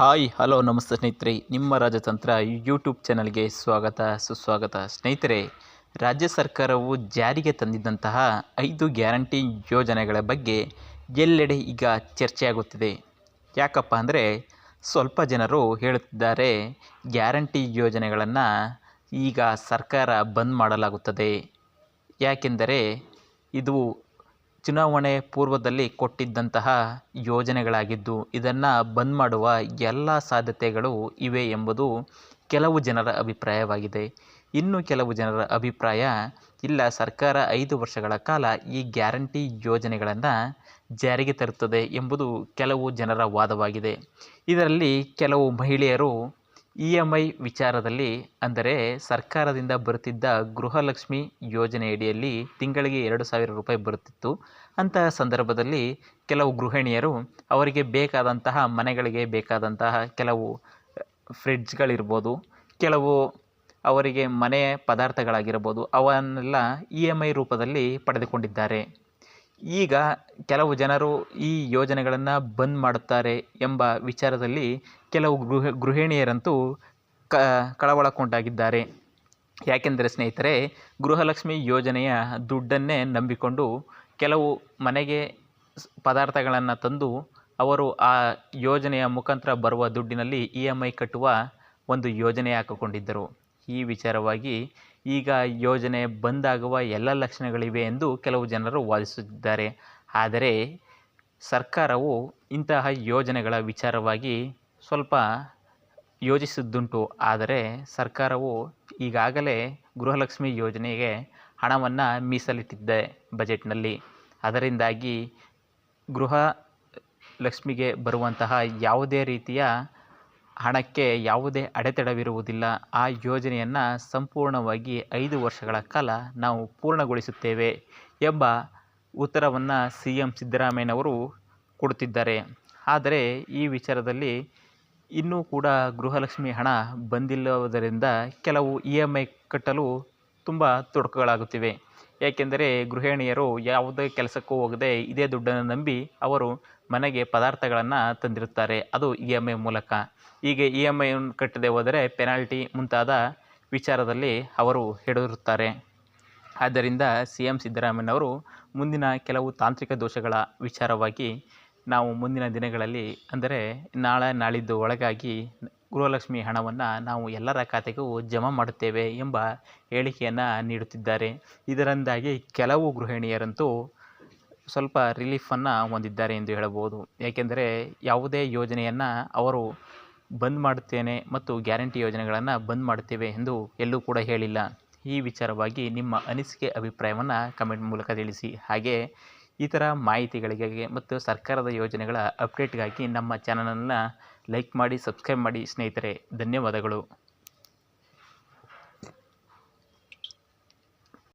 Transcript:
Hi, hello, ನಮಸ್ತೆ ಸ್ನೇಹಿತರೆ. ನಿಮ್ಮ ರಾಜತಂತ್ರ ಯೂಟ್ಯೂಬ್ ಚಾನಲ್ಗೆ ಸ್ವಾಗತ, ಸುಸ್ವಾಗತ. ಸ್ನೇಹಿತರೆ, ರಾಜ್ಯ ಸರ್ಕಾರವು ಜಾರಿಗೆ ತಂದಿದ್ದಂತಹ ಐದು ಗ್ಯಾರಂಟಿ ಯೋಜನೆಗಳ ಬಗ್ಗೆ ಎಲ್ಲೆಡೆ ಈಗ ಚರ್ಚೆಯಾಗುತ್ತಿದೆ ಯಾಕಪ್ಪ ಅಂದರೆ, ಸ್ವಲ್ಪ ಜನರು ಹೇಳುತ್ತಿದ್ದಾರೆ, ಗ್ಯಾರಂಟಿ ಯೋಜನೆಗಳನ್ನು ಈಗ ಸರ್ಕಾರ ಬಂದ್ ಮಾಡಲಾಗುತ್ತದೆ. ಯಾಕೆಂದರೆ, ಇದು ಚುನಾವಣೆ ಪೂರ್ವದಲ್ಲಿ ಕೊಟ್ಟಿದ್ದಂತಹ ಯೋಜನೆಗಳಾಗಿದ್ದು, ಇದನ್ನು ಬಂದ್ ಮಾಡುವ ಎಲ್ಲ ಸಾಧ್ಯತೆಗಳು ಇವೆ ಎಂಬುದು ಕೆಲವು ಜನರ ಅಭಿಪ್ರಾಯವಾಗಿದೆ. ಇನ್ನು ಕೆಲವು ಜನರ ಅಭಿಪ್ರಾಯ, ಇಲ್ಲ, ಸರ್ಕಾರ ಐದು ವರ್ಷಗಳ ಕಾಲ ಈ ಗ್ಯಾರಂಟಿ ಯೋಜನೆಗಳನ್ನು ಜಾರಿಗೆ ತರುತ್ತದೆ ಎಂಬುದು ಕೆಲವು ಜನರ ವಾದವಾಗಿದೆ. ಇದರಲ್ಲಿ ಕೆಲವು ಮಹಿಳೆಯರು ಇ ಎಂ ಐ ವಿಚಾರದಲ್ಲಿ ಅಂದರೆ ಸರ್ಕಾರದಿಂದ ಬರುತ್ತಿದ್ದ ಗೃಹಲಕ್ಷ್ಮಿ ಯೋಜನೆಯಡಿಯಲ್ಲಿ ತಿಂಗಳಿಗೆ ಎರಡು ಸಾವಿರ ರೂಪಾಯಿ ಬರುತ್ತಿತ್ತು. ಅಂತಹ ಸಂದರ್ಭದಲ್ಲಿ ಕೆಲವು ಗೃಹಿಣಿಯರು ಅವರಿಗೆ ಬೇಕಾದಂತಹ ಮನೆಗಳಿಗೆ ಬೇಕಾದಂತಹ ಕೆಲವು ಫ್ರಿಡ್ಜ್ಗಳಿರ್ಬೋದು, ಕೆಲವು ಅವರಿಗೆ ಮನೆಯ ಪದಾರ್ಥಗಳಾಗಿರ್ಬೋದು, ಅವನ್ನೆಲ್ಲ ಇ ಎಂ ಐ ರೂಪದಲ್ಲಿ ಪಡೆದುಕೊಂಡಿದ್ದಾರೆ. ಈಗ ಕೆಲವು ಜನರು ಈ ಯೋಜನೆಗಳನ್ನು ಬಂದ್ ಮಾಡುತ್ತಾರೆ ಎಂಬ ವಿಚಾರದಲ್ಲಿ ಕೆಲವು ಗೃಹ, ಗೃಹಿಣಿಯರಂತೂ ಕ ಕಳವಳಕೊಂಡಾಗಿದ್ದಾರೆ ಯಾಕೆಂದರೆ ಸ್ನೇಹಿತರೆ, ಗೃಹಲಕ್ಷ್ಮಿ ಯೋಜನೆಯ ದುಡ್ಡನ್ನೇ ನಂಬಿಕೊಂಡು ಕೆಲವು ಮನೆಗೆ ಪದಾರ್ಥಗಳನ್ನು ತಂದು ಅವರು ಆ ಯೋಜನೆಯ ಮುಖಾಂತರ ಬರುವ ದುಡ್ಡಿನಲ್ಲಿ ಇ ಎಂ ಐ ಕಟ್ಟುವ ಒಂದು ಯೋಜನೆ ಹಾಕಿಕೊಂಡಿದ್ದರು. ಈ ವಿಚಾರವಾಗಿ ಈಗ ಯೋಜನೆ ಬಂದಾಗುವ ಎಲ್ಲ ಲಕ್ಷಣಗಳಿವೆ ಎಂದು ಕೆಲವು ಜನರು ವಾದಿಸುತ್ತಿದ್ದಾರೆ. ಆದರೆ ಸರ್ಕಾರವು ಇಂತಹ ಯೋಜನೆಗಳ ವಿಚಾರವಾಗಿ ಸ್ವಲ್ಪ ಯೋಜಿಸಿದ್ದುಂಟು ಆದರೆ ಸರ್ಕಾರವು ಈಗಾಗಲೇ ಗೃಹಲಕ್ಷ್ಮಿ ಯೋಜನೆಗೆ ಹಣವನ್ನು ಮೀಸಲಿಟ್ಟಿದ್ದೆ ಬಜೆಟ್ನಲ್ಲಿ. ಅದರಿಂದಾಗಿ ಗೃಹ ಲಕ್ಷ್ಮಿಗೆ ಬರುವಂತಹ ಯಾವುದೇ ರೀತಿಯ ಹಣಕ್ಕೆ ಯಾವುದೇ ಅಡೆತಡೆವಿರುವುದಿಲ್ಲ. ಆ ಯೋಜನೆಯನ್ನು ಸಂಪೂರ್ಣವಾಗಿ ಐದು ವರ್ಷಗಳ ಕಾಲ ನಾವು ಪೂರ್ಣಗೊಳಿಸುತ್ತೇವೆ ಎಂಬ ಉತ್ತರವನ್ನು ಸಿ ಎಂ ಸಿದ್ದರಾಮಯ್ಯನವರು ಕೊಡುತ್ತಿದ್ದಾರೆ. ಆದರೆ ಈ ವಿಚಾರದಲ್ಲಿ ಇನ್ನೂ ಕೂಡ ಗೃಹಲಕ್ಷ್ಮಿ ಹಣ ಬಂದಿಲ್ಲವುದರಿಂದ ಕೆಲವು ಇ ಎಂ ಐ ಕಟ್ಟಲು ತುಂಬ ತೊಡಕುಗಳಾಗುತ್ತಿವೆ. ಏಕೆಂದರೆ ಗೃಹಿಣಿಯರು ಯಾವುದೇ ಕೆಲಸಕ್ಕೂ ಹೋಗದೆ ಇದೇ ದುಡ್ಡನ್ನು ನಂಬಿ ಅವರು ಮನೆಗೆ ಪದಾರ್ಥಗಳನ್ನು ತಂದಿರುತ್ತಾರೆ. ಅದು ಇ ಎಂ ಐ ಮೂಲಕ. ಹೀಗೆ ಇ ಎಂ ಐಯನ್ನು ಕಟ್ಟದೆ ಹೋದರೆ ಪೆನಾಲ್ಟಿ ಮುಂತಾದ ವಿಚಾರದಲ್ಲಿ ಅವರು ಹಿಡಿದಿರುತ್ತಾರೆ ಆದ್ದರಿಂದ ಸಿ ಎಂ ಸಿದ್ದರಾಮಯ್ಯನವರು ಮುಂದಿನ ಕೆಲವು ತಾಂತ್ರಿಕ ದೋಷಗಳ ವಿಚಾರವಾಗಿ ನಾವು ಮುಂದಿನ ದಿನಗಳಲ್ಲಿ ಅಂದರೆ ನಾಳೆ ನಾಳಿದ್ದು ಒಳಗಾಗಿ ಗೃಹಲಕ್ಷ್ಮಿ ಹಣವನ್ನು ನಾವು ಎಲ್ಲರ ಖಾತೆಗೂ ಜಮಾ ಮಾಡುತ್ತೇವೆ ಎಂಬ ಹೇಳಿಕೆಯನ್ನು ನೀಡುತ್ತಿದ್ದಾರೆ. ಇದರಿಂದಾಗಿ ಕೆಲವು ಗೃಹಿಣಿಯರಂತೂ ಸ್ವಲ್ಪ ರಿಲೀಫನ್ನು ಹೊಂದಿದ್ದಾರೆ ಎಂದು ಹೇಳಬಹುದು. ಏಕೆಂದರೆ ಯಾವುದೇ ಯೋಜನೆಯನ್ನು ಅವರು ಬಂದ್ ಮಾಡುತ್ತೇನೆ ಮತ್ತು ಗ್ಯಾರಂಟಿ ಯೋಜನೆಗಳನ್ನು ಬಂದ್ ಮಾಡುತ್ತೇವೆ ಎಂದು ಎಲ್ಲೂ ಕೂಡ ಹೇಳಿಲ್ಲ. ಈ ವಿಚಾರವಾಗಿ ನಿಮ್ಮ ಅನಿಸಿಕೆ ಅಭಿಪ್ರಾಯವನ್ನು ಕಮೆಂಟ್ ಮೂಲಕ ತಿಳಿಸಿ. ಹಾಗೆ ಈ ಥರ ಮಾಹಿತಿಗಳಿಗೆ ಮತ್ತು ಸರ್ಕಾರದ ಯೋಜನೆಗಳ ಅಪ್ಡೇಟ್ಗಾಗಿ ನಮ್ಮ ಚಾನಲನ್ನು ಲೈಕ್ ಮಾಡಿ, ಸಬ್ಸ್ಕ್ರೈಬ್ ಮಾಡಿ ಸ್ನೇಹಿತರೆ. ಧನ್ಯವಾದಗಳು.